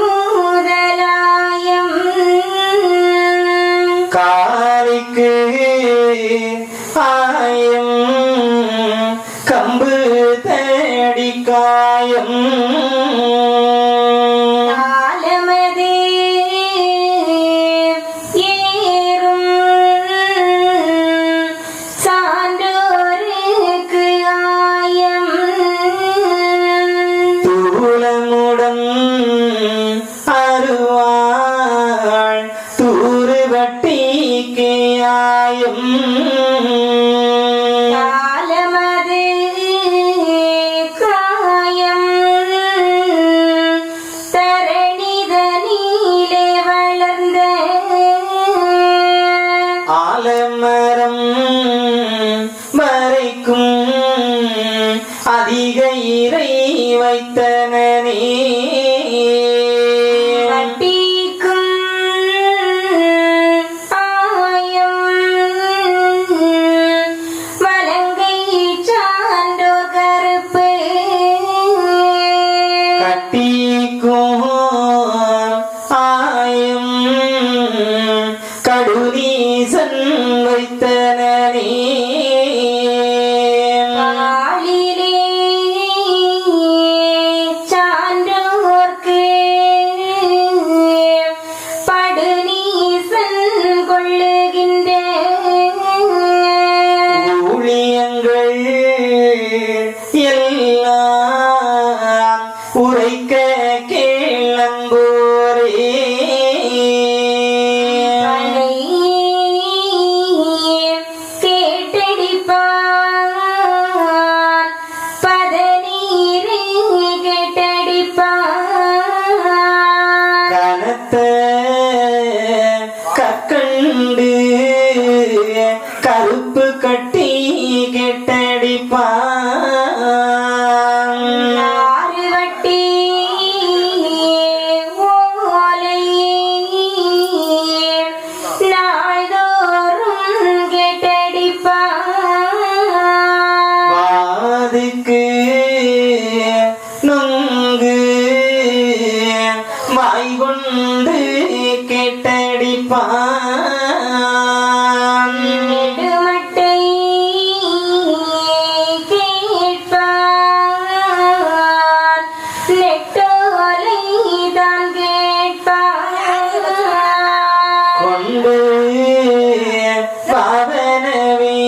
मुदलायम् நெட்டோலை தான் கேட்பார் கொண்டு பாவனவி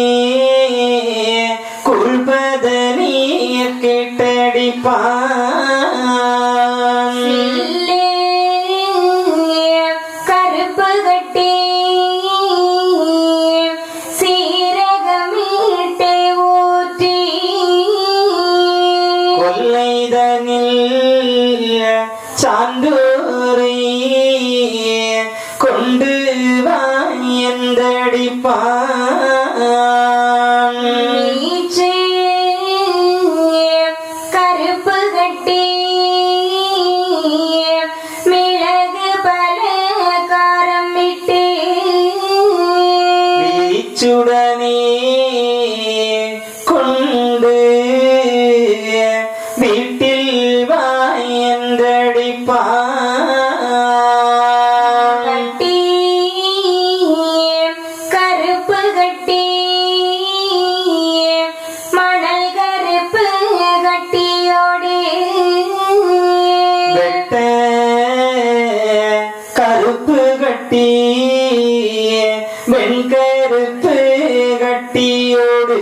கருத்து கட்டியோடு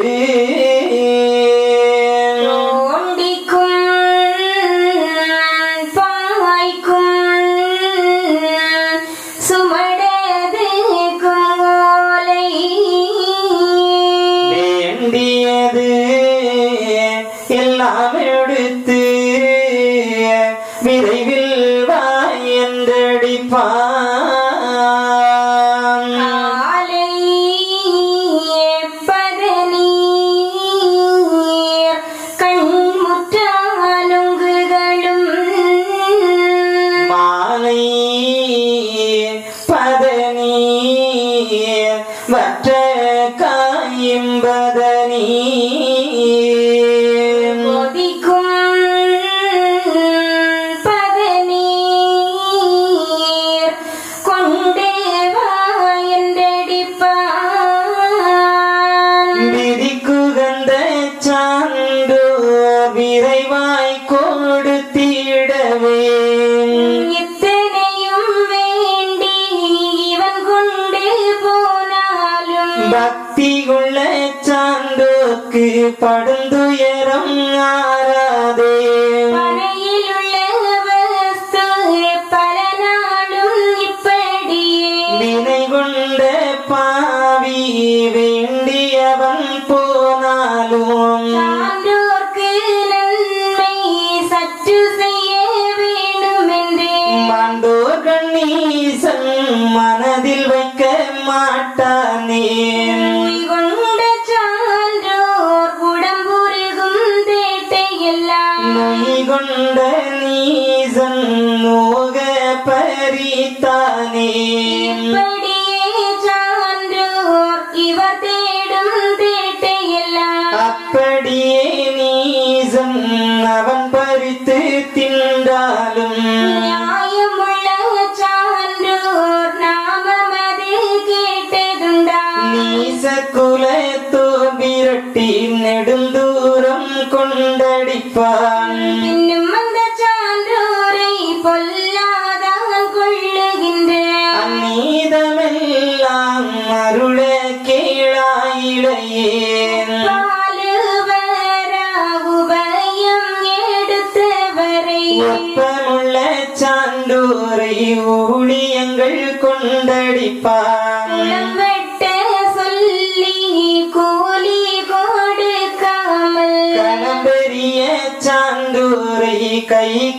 எப்படி caí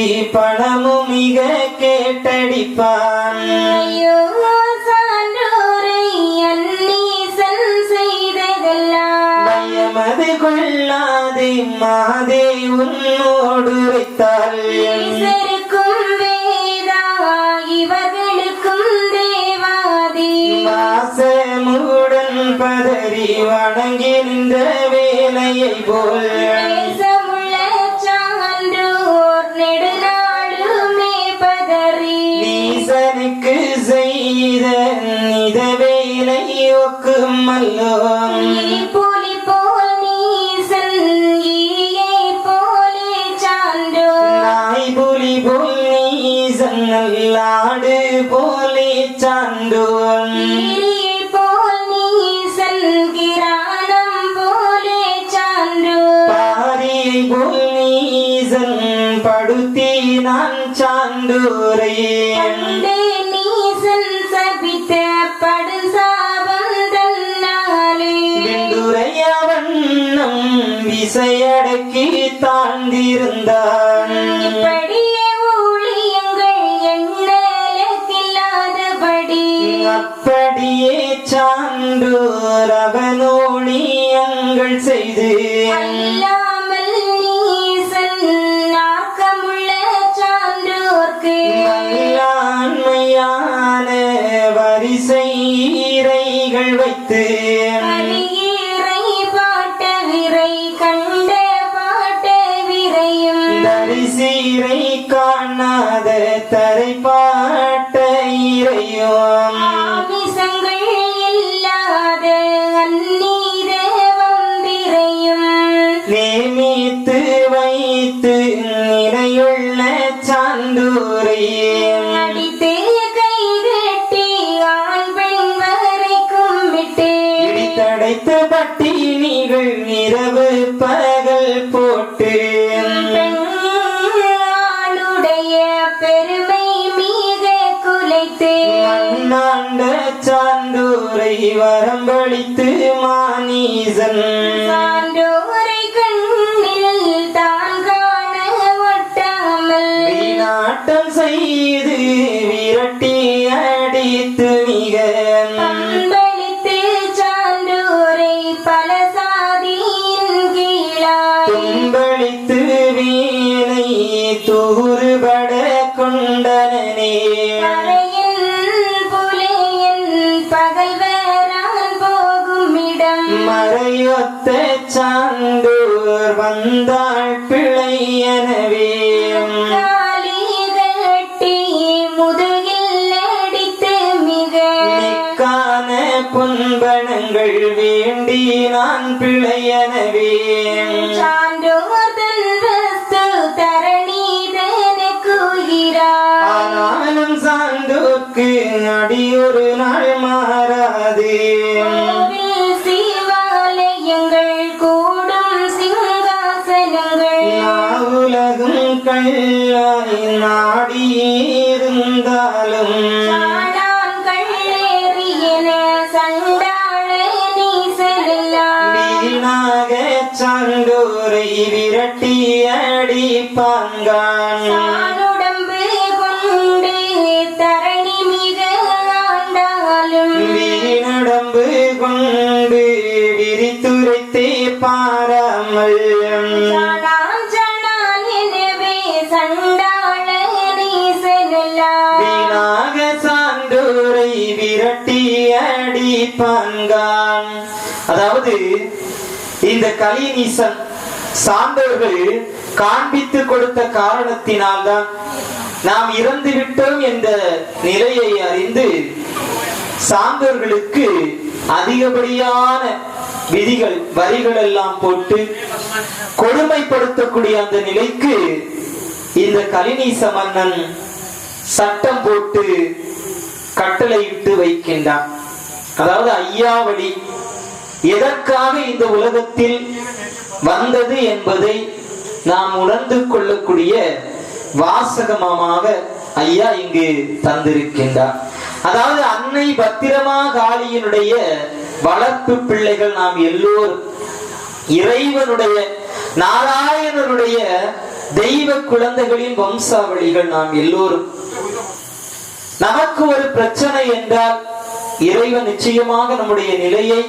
இசை பணமும் மிக கேட்டடிப்பான். ஐயோ சான்றோரை அந்நீசன் செய்ததெல்லாம். பயமது கொள்ளாதே மாதே உன்னோடு வைத்தாள் ஈசருக்கும் வேதா இவர்களுக்கும் தேவாதி. வாசமுடன் பதறி வணங்கி நின்ற வேலையை போல். அப்படியே சான்றோர் அவனோடி எங்கள் செய்து அடைத்த பட்டினிகள் இரவு பகல் போட்டு. ஆளுடைய பெருமை மீது குலைத்து. மண்ணாண்ட சான்றோரை வரம்பளித்து மானீசன். ஒழித்து வீணை தூறுபட கொண்டனே மறையொத்த சாந்தூர் வந்தாள் பிழை எனவே புண்பணங்கள் வேண்டி நான் பிழையனவே. Amém. விரட்டி அடிப்பான்கான் அதாவது இந்த கலிநீசன் சார்ந்தவர்கள் காண்பித்து கொடுத்த காரணத்தினால்தான் நாம் இறந்து விட்டோம் என்ற நிலையை அறிந்து சார்ந்தவர்களுக்கு அதிகப்படியான விதிகள் வரிகள் எல்லாம் போட்டு கொடுமைப்படுத்தக்கூடிய அந்த நிலைக்கு இந்த கலிநீச மன்னன் சட்டம் போட்டு கட்டளையிட்டு வைக்கின்றான். அதாவது ஐயாவளி எதற்காக இந்த உலகத்தில் வந்தது என்பதை நாம் உணர்ந்து கொள்ளக்கூடிய வாசகமமாக ஐயா இங்கு தந்திருக்கின்றார். அதாவது அன்னை பத்திரமா காளியினுடைய வளர்ப்பு பிள்ளைகள் நாம் எல்லோரும் இறைவனுடைய நாராயணனுடைய தெய்வ குழந்தைகளின் வம்சாவளிகள் நாம் எல்லோரும் நமக்கு ஒரு பிரச்சனை என்றால் இறைவன் நிச்சயமாக நம்முடைய நிலையை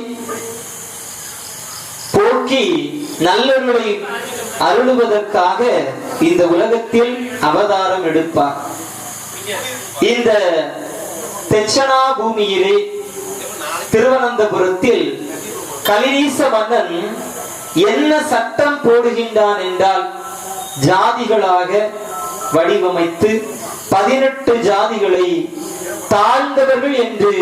போக்கி நல்லவர்களை அருளுவதற்காக இந்த உலகத்தில் அவதாரம் எடுப்பார். இந்த தெச்சனா பூமியிலே திருவனந்தபுரத்தில் கலிரீச மன்னன் என்ன சட்டம் போடுகின்றான் என்றால் ஜாதிகளாக வடிவமைத்து பதினெட்டு ஜாதிகளை தாழ்ந்தவர்கள் என்று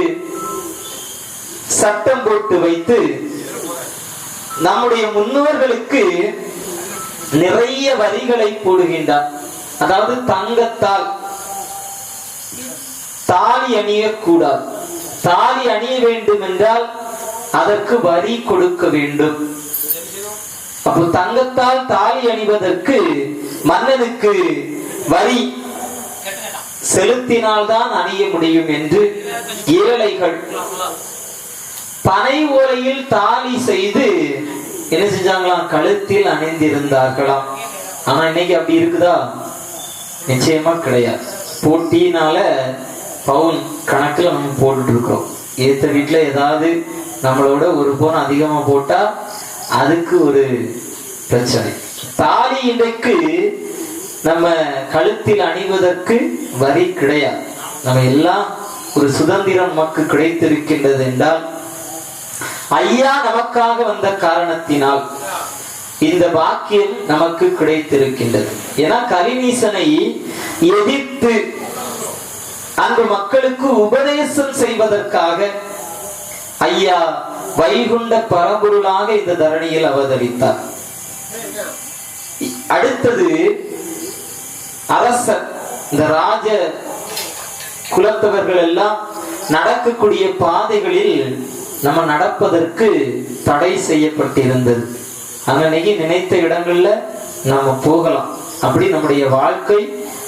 சட்டம் போட்டு வைத்து நம்முடைய முன்னோர்களுக்கு நிறைய வரிகளை போடுகின்றார். அதாவது தங்கத்தால் தாலி அணியக்கூடாது. தாலி அணிய வேண்டும் என்றால் அதற்கு வரி கொடுக்க வேண்டும். அப்போ தங்கத்தால் தாலி அணிவதற்கு மன்னனுக்கு வரி செலுத்தினால்தான் அணிய முடியும் என்று ஏழைகள் பனை ஓலையில் தாலி செய்து என்ன செஞ்சாங்களாம் கழுத்தில் அணிந்திருந்தார்களாம். ஆனா இன்னைக்கு அப்படி இருக்குதா? நிச்சயமா கிடையாது. போட்டினால பவுன் கணக்குல நம்ம போட்டுட்டு இருக்கோம் ஏத்த வீட்டுல ஏதாவது நம்மளோட ஒரு பவுன் அதிகமா போட்டா அதுக்கு ஒரு பிரச்சனை. தாலி இன்றைக்கு நம்ம கழுத்தில் அணிவதற்கு வரி கிடையாது. நம்ம எல்லாம் ஒரு சுதந்திரம் நமக்கு கிடைத்திருக்கின்றது என்றால் ஐயா நமக்காக வந்த காரணத்தினால் இந்த பாக்கியம் நமக்கு கிடைத்திருக்கின்றது. ஏன்னா கரிநீசனை எதிர்த்து அங்கு மக்களுக்கு உபதேசம் செய்வதற்காக ஐயா வைகுண்ட பரம்பொருளாக இந்த தரணியில் அவதரித்தார். அடுத்தது அரசர் இந்த ராஜ குலத்தவர்கள் எல்லாம் நடக்கக்கூடிய பாதைகளில் நம்ம நடப்பதற்கு தடை செய்யப்பட்டிருந்தது. அன்னைக்கு நினைத்த இடங்கள்ல நாம போகலாம். அப்படி நம்முடைய வாழ்க்கை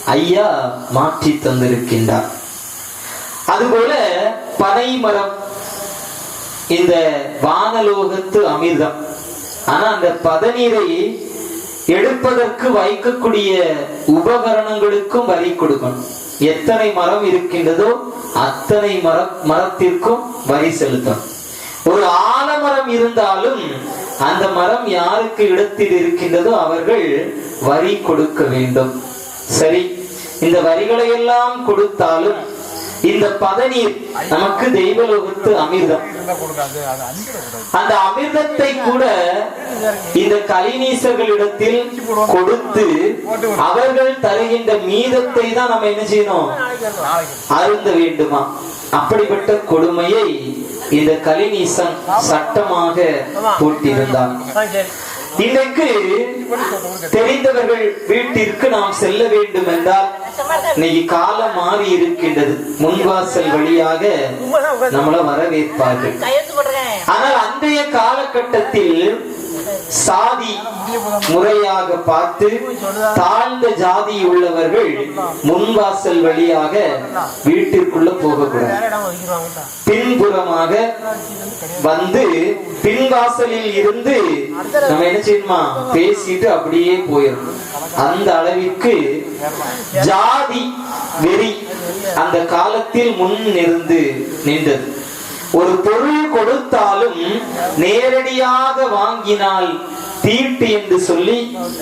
ஐயா மாற்றி தந்திருக்கின்றார். அதுபோல பனை மரம் இந்த வானலோகத்து அமிர்தம். ஆனா அந்த பதநீரை எடுப்பதற்கு வைக்கக்கூடிய உபகரணங்களுக்கும் வரி கொடுக்கணும். எத்தனை மரம் இருக்கின்றதோ அத்தனை மரம் மரத்திற்கும் வரி செலுத்தணும். ஒரு ஆலமரம் இருந்தாலும் அந்த மரம் யாருக்கு இடத்தில் இருக்கின்றதோ அவர்கள் வரி கொடுக்க வேண்டும். சரி இந்த வரிகளை எல்லாம் கொடுத்தாலும் இந்த பதநீர் நமக்கு தெய்வலோகத்து அமிர்தம். அந்த அமிர்தத்தை கூட இந்த கலிநீசர்களிடத்தில் கொடுத்து அவர்கள் தருகின்ற மீதத்தை தான் நம்ம என்ன செய்யணும்? அருந்த வேண்டுமா? அப்படிப்பட்ட கொடுமையை இந்த கலிநீசன் சட்டமாக போட்டிருந்தான். இன்றைக்கு தெரிந்தவர்கள் வீட்டிற்கு நாம் செல்ல வேண்டும் என்றால் இன்னைக்கு காலம் மாறி இருக்கின்றது. முன்வாசல் வழியாக நம்மள வரவேற்பார்கள். ஆனால் அன்றைய காலகட்டத்தில் சாதி முறையாக பார்த்து தாழ்ந்த ஜாதி உள்ளவர்கள் முன்வாசல் வழியாக வீட்டிற்குள்ள போகக்கூடாது. பின்புறமாக வந்து பின்வாசலில் இருந்து நம்ம என்ன செய்யணுமா? பேசிட்டு அப்படியே போயிடணும். அந்த அளவிற்கு ஜாதி வெறி அந்த காலத்தில் முன் இருந்து நின்றது. ஒரு பொருள் கொடுத்தாலும் நேரடியாக வாங்கினால் தீட்டு என்று சொல்லி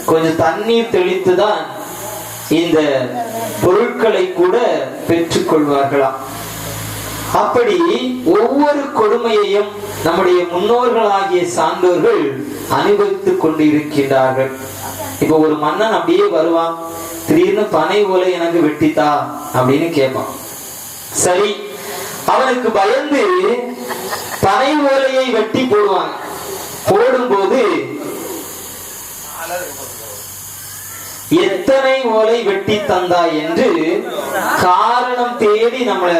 கொஞ்சம் தண்ணீர் தெளித்துதான் இந்த பொருட்களை கூட பெற்றுக் கொள்வார்களாம் அப்படி ஒவ்வொரு கொடுமையையும் நம்முடைய முன்னோர்களாகிய சான்றோர்கள் அனுபவித்துக் கொண்டு இருக்கின்றார்கள் இப்ப ஒரு மன்னன் அப்படியே வருவான். திடீர்னு பனை ஓலை எனக்கு வெட்டித்தா அப்படின்னு கேட்பான். சரி அவனுக்கு பயந்து பனை ஓலையை வெட்டி போடுவாங்க. போடும்போது எத்தனை ஓலை வெட்டி தந்தாய் என்று காரணம் தேடி நம்மளை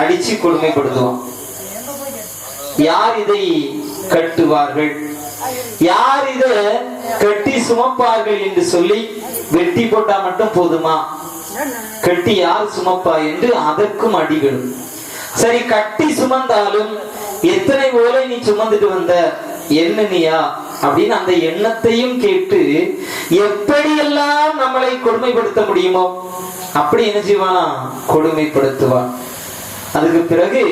அடிச்சு கொடுமைப்படுத்துவோம். யார் இதை கட்டுவார்கள்? யார் இத கட்டி சுமப்பார்கள் என்று சொல்லி வெட்டி போட்டா மட்டும் போதுமா? கட்டி யார் சுமப்பா என்று அதற்கும் அடிகளும் சரி கட்டி சுமந்தாலும் எத்தனை ஓலை நீ சுமந்துட்டு வந்த? எண்ணியா அப்படின்னு அந்த எண்ணத்தையும் கேட்டு எப்படியெல்லாம் நம்மளை கொடுமைப்படுத்த முடியுமோ அப்படி என்ன செய்வானா? கொடுமைப்படுத்துவான். அதுக்கு பிறகு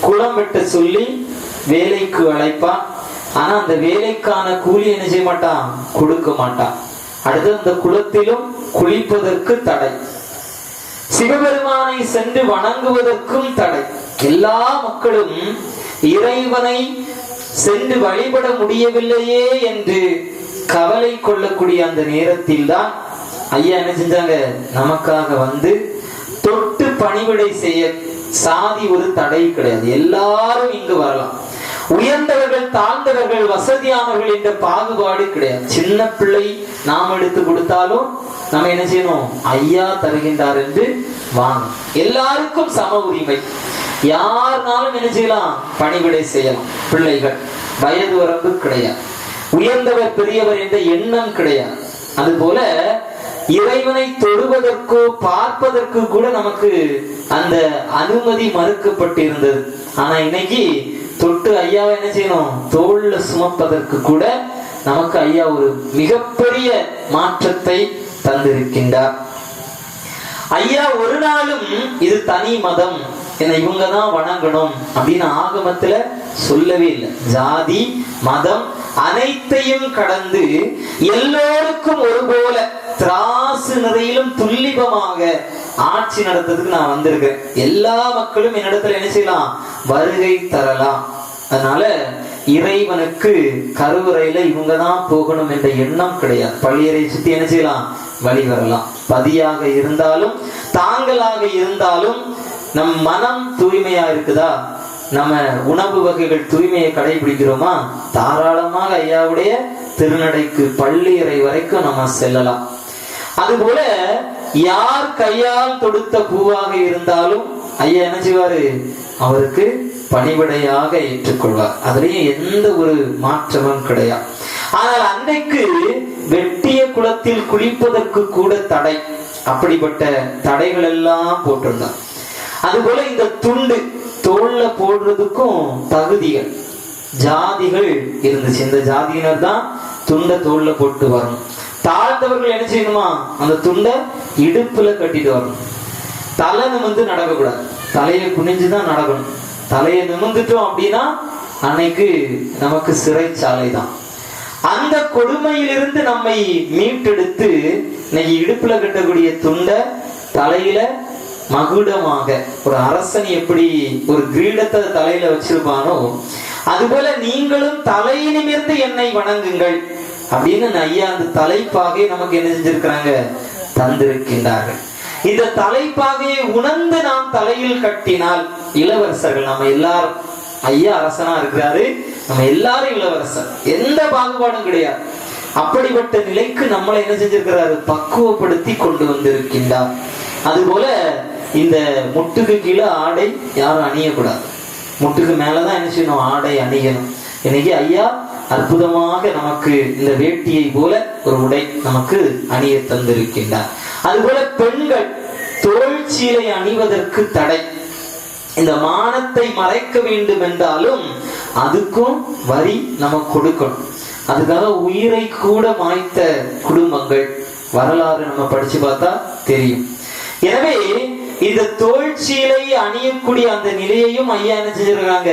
குளம் வெட்ட சொல்லி வேலைக்கு அழைப்பான். ஆனா அந்த வேலைக்கான கூலி என்ன செய்ய மாட்டான்? கொடுக்க மாட்டான். அடுத்து அந்த குளத்திலும் குளிப்பதற்கு தடை. சிவபெருமானை சென்று வணங்குவதற்கும் தடை. எல்லா மக்களும் இறைவனை சென்று வழிபட முடியவில்லையே என்று கவலை கொள்ளக்கூடிய அந்த நேரத்தில் தான் ஐயா என்ன செஞ்சாங்க? நமக்காக வந்து தொட்டு பணிவிடை செய்ய சாதி ஒரு தடை கிடையாது. எல்லாரும் இங்கு வரலாம். உயர்ந்தவர்கள் தாழ்ந்தவர்கள் வசதியானவர்கள் என்ற பாகுபாடு கிடையாது. சின்ன பிள்ளை நாம் எடுத்து கொடுத்தாலும் நம்ம என்ன செய்யணும்? ஐயா தருகின்றார் என்று வாங்க. எல்லாருக்கும் சம உரிமை. யாருனாலும் என்ன செய்யலாம்? பணிவிடை செய்யலாம். பிள்ளைகள் வயது வரம்பு கிடையாது. உயர்ந்தவர் பெரியவர் என்ற எண்ணம் கிடையாது. அதுபோல இறைவனை தொடுவதற்கோ பார்ப்பதற்கு கூட நமக்கு அந்த அனுமதி மறுக்கப்பட்டிருந்தது. ஆனா இன்னைக்கு தொட்டு ஐயாவை என்ன செய்யணும்? தோல்ல சுமப்பதற்கு கூட நமக்கு ஐயா ஒரு மிகப்பெரிய மாற்றத்தை தந்திருக்கின்றார். ஐயா ஒரு நாளும் இது தனி மதம். என்னை இவங்க தான் வணங்கணும் அப்படின்னு ஆகமத்துல சொல்லவே இல்லை. ஜாதி மதம் அனைத்தையும் கடந்து எல்லோருக்கும் ஒரு போல திராசு நிறையிலும் துல்லிபமாக ஆட்சி நடத்துறதுக்கு நான் வந்திருக்கேன். எல்லா மக்களும் என்னிடத்துல என்ன செய்யலாம்? வருகை தரலாம். அதனால இறைவனுக்கு கருவறையில இவங்க தான் போகணும் என்ற எண்ணம் கிடையாது. பள்ளியறை சுத்தி என்ன செய்யலாம்? வழி வரலாம். பதியாக இருந்தாலும் தாங்களாக இருந்தாலும் நம் மனம் தூய்மையா இருக்குதா? நம்ம உணவு வகைகள் தூய்மையை கடைபிடிக்கிறோமா? தாராளமாக ஐயாவுடைய திருநடைக்கு பள்ளியறை வரைக்கும் நம்ம செல்லலாம். அதுபோல யார் கையால் தொடுத்த பூவாக இருந்தாலும் ஐயா என்ன செய்வாரு? அவருக்கு பணிவிடையாக ஏற்றுக்கொள்வார். அதுலயும் எந்த ஒரு மாற்றமும் கிடையாது. ஆனால் அன்றைக்கு வெட்டிய குளத்தில் குளிப்பதற்கு கூட தடை. அப்படிப்பட்ட தடைகள் எல்லாம் போட்டிருந்தான் அதுபோல இந்த துண்டு தோல்ல போடுறதுக்கும் தகுதிகள் ஜாதிகள் இருந்துச்சு. இந்த ஜாதியினர் தான் துண்டை தோல்ல போட்டு வரணும். தாழ்ந்தவர்கள் என்ன செய்யணுமா? அந்த துண்டை இடுப்புல கட்டிட்டு வரணும். தலை வந்து நடக்கக்கூடாது. தலையை குனிஞ்சுதான் நடக்கணும். தலையை நிமிர்ந்துட்டோம் அப்படின்னா அன்னைக்கு நமக்கு சிறைச்சாலை தான் அந்த கொடுமையிலிருந்து நம்மை மீட்டெடுத்து இன்னைக்கு இடுப்புல கட்டக்கூடிய துண்டை தலையில மகுடமாக ஒரு அரசன் எப்படி ஒரு கிரீடத்தை தலையில வச்சிருப்பானோ அதுபோல நீங்களும் தலை நிமிர்ந்து என்னை வணங்குங்கள் அப்படின்னு ஐயா அந்த தலைப்பாகவே நமக்கு என்ன செஞ்சிருக்கிறாங்க? தந்திருக்கின்றார்கள். இந்த தலைப்பாகையை உணர்ந்து நாம் தலையில் கட்டினால் இளவரசர்கள் நம்ம எல்லாரும் ஐயா அரசனா இருக்கிறாரு நம்ம எல்லாரும் இளவரசர். எந்த பாகுபாடும் கிடையாது. அப்படிப்பட்ட நிலைக்கு நம்மளை என்ன செஞ்சிருக்கிறாரு? பக்குவப்படுத்தி கொண்டு வந்திருக்கின்றார். அதுபோல இந்த முட்டுக்கு கீழே ஆடை யாரும் அணியக்கூடாது. முட்டுக்கு மேலதான் என்ன செய்யணும்? ஆடை அணியணும். இன்னைக்கு ஐயா அற்புதமாக நமக்கு இந்த வேட்டியை போல ஒரு உடை நமக்கு அணிய தந்திருக்கின்றார். அதுபோல பெண்கள் தோல் சீலை அணிவதற்கு தடை. இந்த மானத்தை மறைக்க வேண்டும் என்றாலும் அதுக்கும் வரி நம்ம கொடுக்கணும். அதுக்காக உயிரை கூட மாய்த்த குடும்பங்கள் வரலாறு நம்ம படிச்சு பார்த்தா தெரியும். எனவே இந்த தோல் சீலை அணியக்கூடிய அந்த நிலையையும் ஐயா என்ன செஞ்சிருக்காங்க?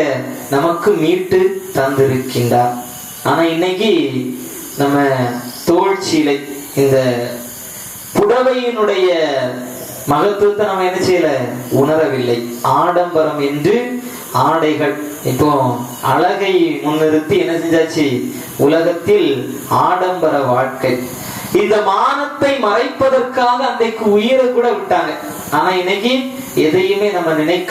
நமக்கு மீட்டு தந்திருக்கின்றார். ஆனா இன்னைக்கு நம்ம தோல் சீலை இந்த புடவையினுடைய மகத்துவத்தை நம்ம என்ன செய்யல? உணரவில்லை. ஆடம்பரம் என்று ஆடைகள். இப்போ அழகை முன்னிறுத்தி என்ன செஞ்சாச்சு? உலகத்தில் ஆடம்பர வாழ்க்கை. இந்த மானத்தை மறைப்பதற்காக அன்றைக்கு உயிரை கூட விட்டாங்க. ஆனா இன்னைக்கு எதையுமே நம்ம நினைக்க